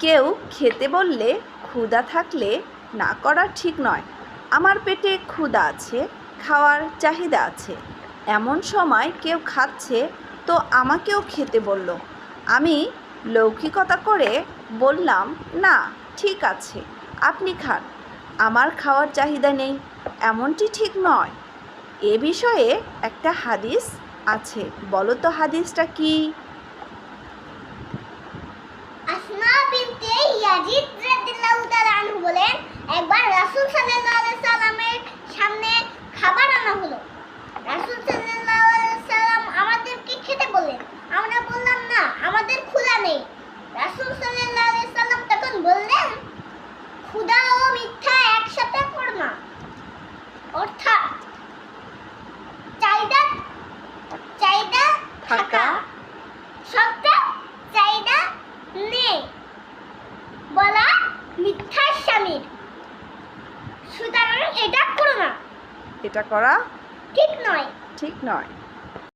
কেউ খেতে বললে ক্ষুধা থাকলে না করা ঠিক নয়। আমার পেটে ক্ষুধা আছে, খাওয়ার চাহিদা আছে। এমন সময় কেউ খাচ্ছে, তো আমাকেও খেতে বলল। আমি লৌকিকতা করে বললাম, না, ঠিক আছে, আপনি খান। আমার খাওয়ার চাহিদা নেই, এমনটি ঠিক নয়। এ বিষয়ে একটা হাদিস আছে। বলো তো হাদিসটা কি? ইয়াজিদ রাদিয়াল্লাহু তাআলা আনহু বলেন, একবার রাসূল সাল্লাল্লাহু আলাইহি সাল্লামের সামনে খাবার আনা হলো। রাসূল সাল্লাল্লাহু আলাইহি সাল্লাম আমাদেরকে খেতে বললেন। আমরা বললাম, না, আমাদের ক্ষুধা নেই। রাসূল সাল্লাল্লাহু আলাইহি তখন বললেন, ক্ষুধা ও মিথ্যা একসাথে করো না অর্থাৎ চাহিদা চাহিদা থাকা থাকা সত্ত্বেও চাহিদা নেই বলা মিথ্যার স্বামীর সুতরাং এটা করো না। এটা করা ঠিক নয়। ঠিক নয়।